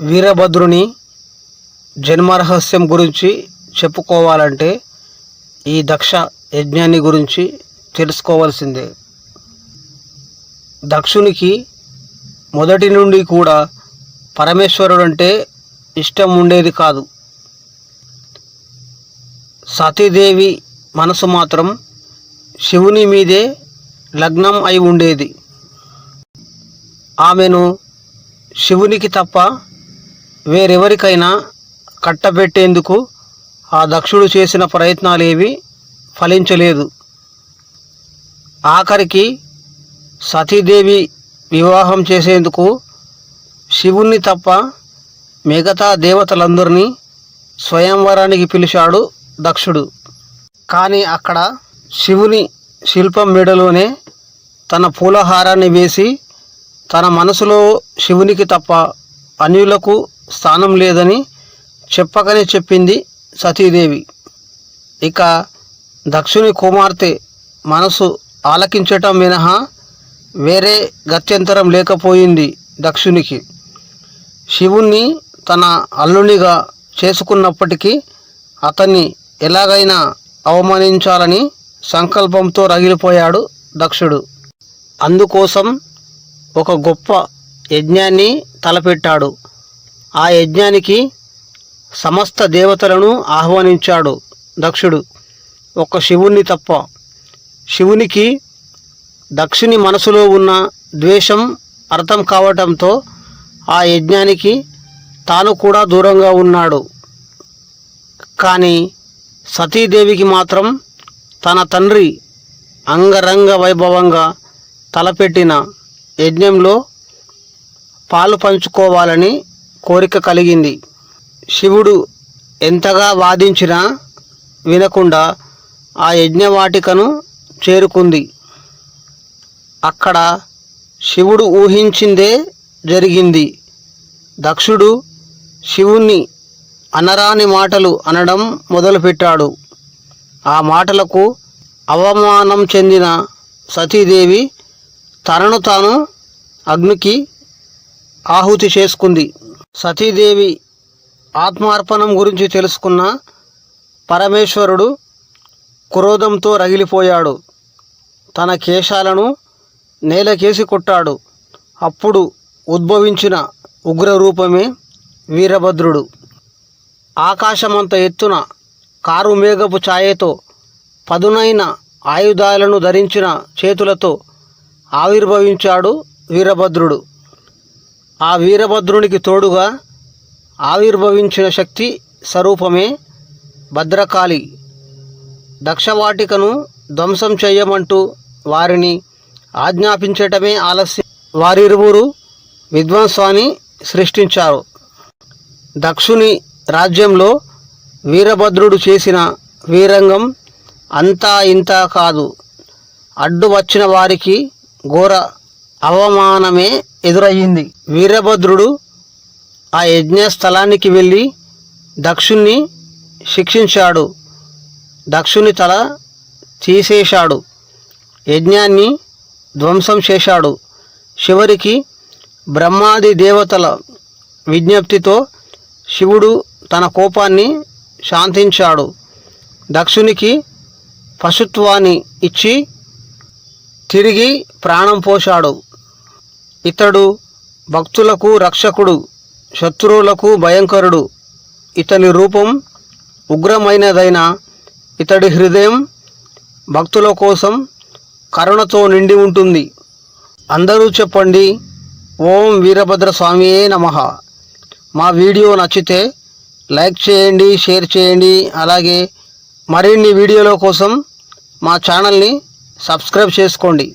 వీరభద్రుని జన్మరహస్యం గురించి చెప్పుకోవాలంటే ఈ దక్ష యజ్ఞాన్ని గురించి తెలుసుకోవాల్సిందే. దక్షునికి మొదటి నుండి కూడా పరమేశ్వరుడు అంటే ఇష్టం ఉండేది కాదు. సతీదేవి మనసు మాత్రం శివుని మీదే లగ్నం అయి ఉండేది. ఆమెను శివునికి తప్ప వేరెవరికైనా కట్టబెట్టేందుకు ఆ దక్షుడు చేసిన ప్రయత్నాలేవి ఫలించలేదు. ఆఖరికి సతీదేవి వివాహం చేసేందుకు శివుణ్ణి తప్ప మిగతా దేవతలందరినీ స్వయంవరానికి పిలిచాడు దక్షుడు. కానీ అక్కడ శివుని శిల్పం మెడలోనే తన పూలహారాన్ని వేసి తన మనసులో శివునికి తప్ప అన్యులకు స్థానం లేదని చెప్పకనే చెప్పింది సతీదేవి. ఇక దక్షుని కుమార్తె మనసు ఆలకించటం మినహా వేరే గత్యంతరం లేకపోయింది దక్షునికి శివుణ్ణి తన అల్లునిగా చేసుకున్నప్పటికీ అతన్ని ఎలాగైనా అవమానించాలని సంకల్పంతో రగిలిపోయాడు దక్షుడు. అందుకోసం ఒక గొప్ప యజ్ఞాన్ని తలపెట్టాడు. ఆ యజ్ఞానికి సమస్త దేవతలను ఆహ్వానించాడు దక్షుడు. ఒక శివుణ్ణి తప్ప. శివునికి దక్షుని మనసులో ఉన్న ద్వేషం అర్థం కావటంతో ఆ యజ్ఞానికి తాను కూడా దూరంగా ఉన్నాడు. కానీ సతీదేవికి మాత్రం తన తండ్రి అంగరంగ వైభవంగా తలపెట్టిన యజ్ఞంలో పాలు పంచుకోవాలని కోరిక కలిగింది. శివుడు ఎంతగా వాదించినా వినకుండా ఆ యజ్ఞవాటికను చేరుకుంది. అక్కడ శివుడు ఊహించిందే జరిగింది. దక్షుడు శివుణ్ణి అనరాని మాటలు అనడం మొదలుపెట్టాడు. ఆ మాటలకు అవమానం చెందిన సతీదేవి తనను తాను అగ్నికి ఆహుతి చేసుకుంది. సతీదేవి ఆత్మార్పణం గురించి తెలుసుకున్న పరమేశ్వరుడు క్రోధంతో రగిలిపోయాడు. తన కేశాలను నేలకేసి కొట్టాడు. అప్పుడు ఉద్భవించిన ఉగ్రరూపమే వీరభద్రుడు. ఆకాశమంత ఎత్తున కారు మేఘపు ఛాయతో పదునైన ఆయుధాలను ధరించిన చేతులతో ఆవిర్భవించాడు వీరభద్రుడు. ఆ వీరభద్రునికి తోడుగా ఆవిర్భవించిన శక్తి స్వరూపమే భద్రకాళి. దక్షవాటికను ధ్వంసం చేయమంటూ వారిని ఆజ్ఞాపించటమే ఆలస్యం. వారిరువురు విధ్వంసాన్ని సృష్టించారు. దక్షుని రాజ్యంలో వీరభద్రుడు చేసిన వీరంగం అంతా ఇంతా కాదు. అడ్డు వచ్చిన వారికి ఘోర అవమానమే ఎదురయ్యింది. వీరభద్రుడు ఆ యజ్ఞ స్థలానికి వెళ్ళి దక్షుణ్ణి శిక్షించాడు. దక్షుని తల తీసేశాడు. యజ్ఞాన్ని ధ్వంసం చేశాడు. చివరికి బ్రహ్మాది దేవతల విజ్ఞప్తితో శివుడు తన కోపాన్ని శాంతించాడు. దక్షునికి పశుత్వాన్ని ఇచ్చి తిరిగి ప్రాణం పోశాడు. ఇతడు భక్తులకు రక్షకుడు శత్రువులకు భయంకరుడు. ఇతని రూపం ఉగ్రమైనదైన ఇతడి హృదయం భక్తుల కోసం కరుణతో నిండి ఉంటుంది. అందరూ చెప్పండి ఓం వీరభద్ర స్వామియే నమ. మా వీడియో నచ్చితే లైక్ చేయండి షేర్ చేయండి అలాగే మరిన్ని వీడియోల కోసం మా ఛానల్ని సబ్స్క్రైబ్ చేసుకోండి.